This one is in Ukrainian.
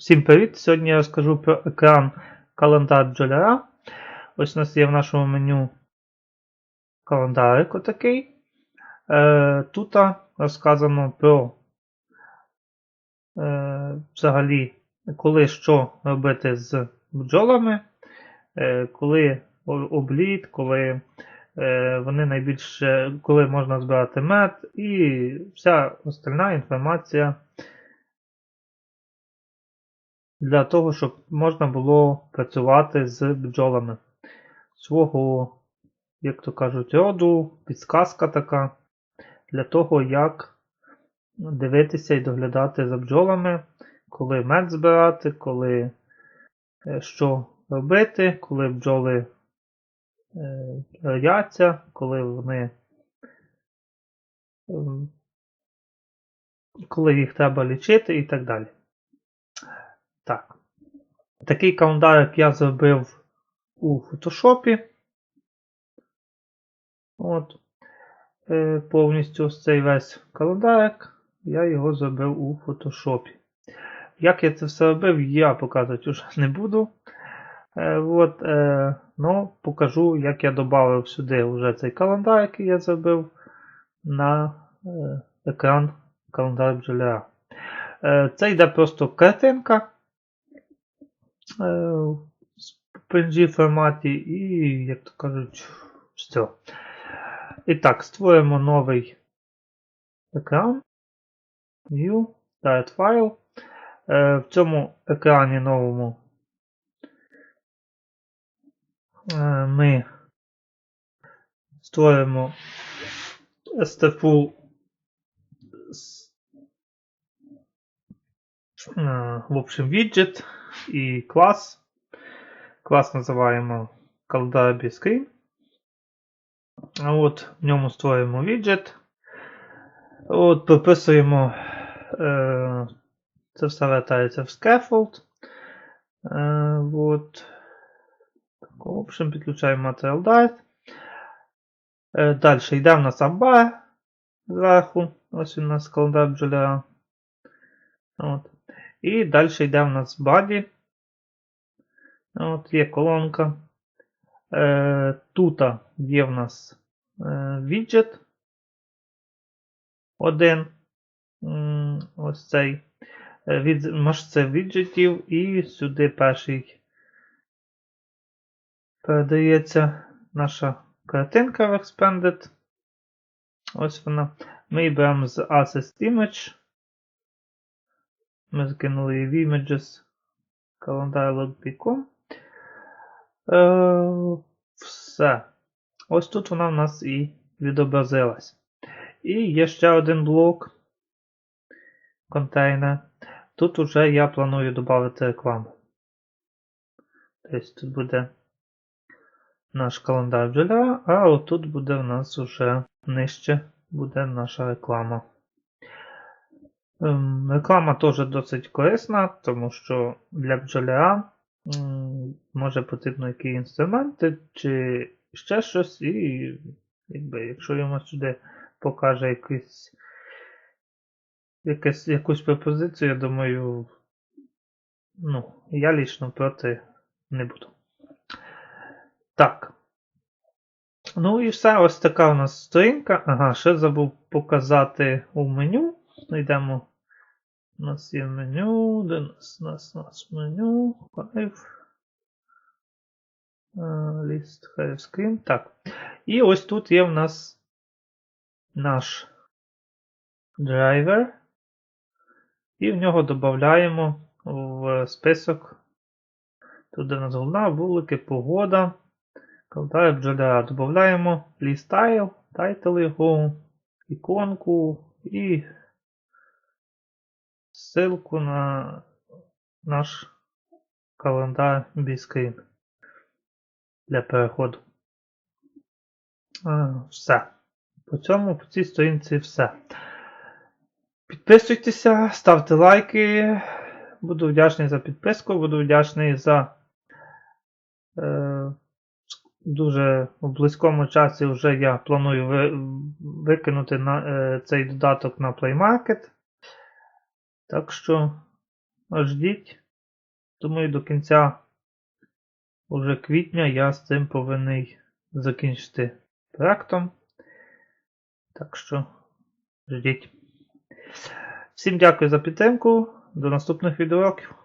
Всім привіт! Сьогодні я розкажу про екран календар бджоляра. Ось у нас є в нашому меню календарик отакий. Е, тут розказано про е, взагалі, коли що робити з бджолами, е, коли обліт, коли вони найбільше, коли можна збирати мед і вся остальна інформація для того, щоб можна було працювати з бджолами. Свого, як то кажуть, роду, підсказка така для того, як дивитися і доглядати за бджолами, коли мед збирати, коли е, що робити, коли бджоли е, рояться, коли вони. ем, Коли їх треба лічити і так далі. Так. Такий календарик я зробив у фотошопі. От. Е, повністю ось цей весь календарик. Я його зробив у фотошопі. Як я це все робив, я показувати вже не буду. Е, от, ну, покажу, як я додав сюди вже цей календар, який я зробив на екран календар бджоляра. Це йде просто картинка в PNG форматі і, як то кажуть, все. І так, створюємо новий екран. New, Start File. Е, в цьому екрані новому е, ми створимо STFU е, в общем, віджит і клас. Клас називаємо Calendar Screen. А От в ньому створюємо віджит. От прописуємо. Е, це все вертається в scaffold. Е, от. Так, в общем, підключаємо Material Diet. Е, далі йде в нас зверху. Ось у нас календар бджоляра. От. І далі йде в нас body. От є колонка. Е, тут є в нас е, віджит. Один. Ось цей. Е, Від машце віджитів. І сюди перший передається наша картинка в Expanded. Ось вона. Ми беремо з Assist Image. Ми закинули в Images. Календар log.com. Е, все. Ось тут вона в нас і відобразилась. І є ще один блок контейнер. Тут уже я планую додати рекламу. Тобто тут буде наш календар бджоля, а отут буде в нас уже нижче буде наша реклама. Ем, Реклама теж досить корисна, тому що для бджоляра може потрібно якісь інструменти чи ще щось, і якби, якщо йому сюди покаже якийсь, якесь, якусь пропозицію, я думаю, ну, я лічно проти не буду. Так. Ну і все, ось така у нас сторінка. Ага, ще забув показати у меню. Йдемо. У нас є меню. Де нас? Нас, нас меню. Hive. Е, List Hive Screen. Так. І ось тут є в нас наш драйвер. І в нього додаємо в список. Тут де у нас головна, вулики, погода. Календар бджоляра. Додаємо лістайл, тайтл його, іконку і ссылку на наш календар Bscreen для переходу. Все. По цьому, по цій сторінці все. Підписуйтеся, ставте лайки. Буду вдячний за підписку, буду вдячний за. Е, дуже в близькому часі вже я планую ви, викинути на, е, цей додаток на Play Market. Так що ждіть. Думаю, до кінця уже квітня я з цим повинен закінчити проектом. Так що ждіть. Всім дякую за підтримку. До наступних відеоуроків.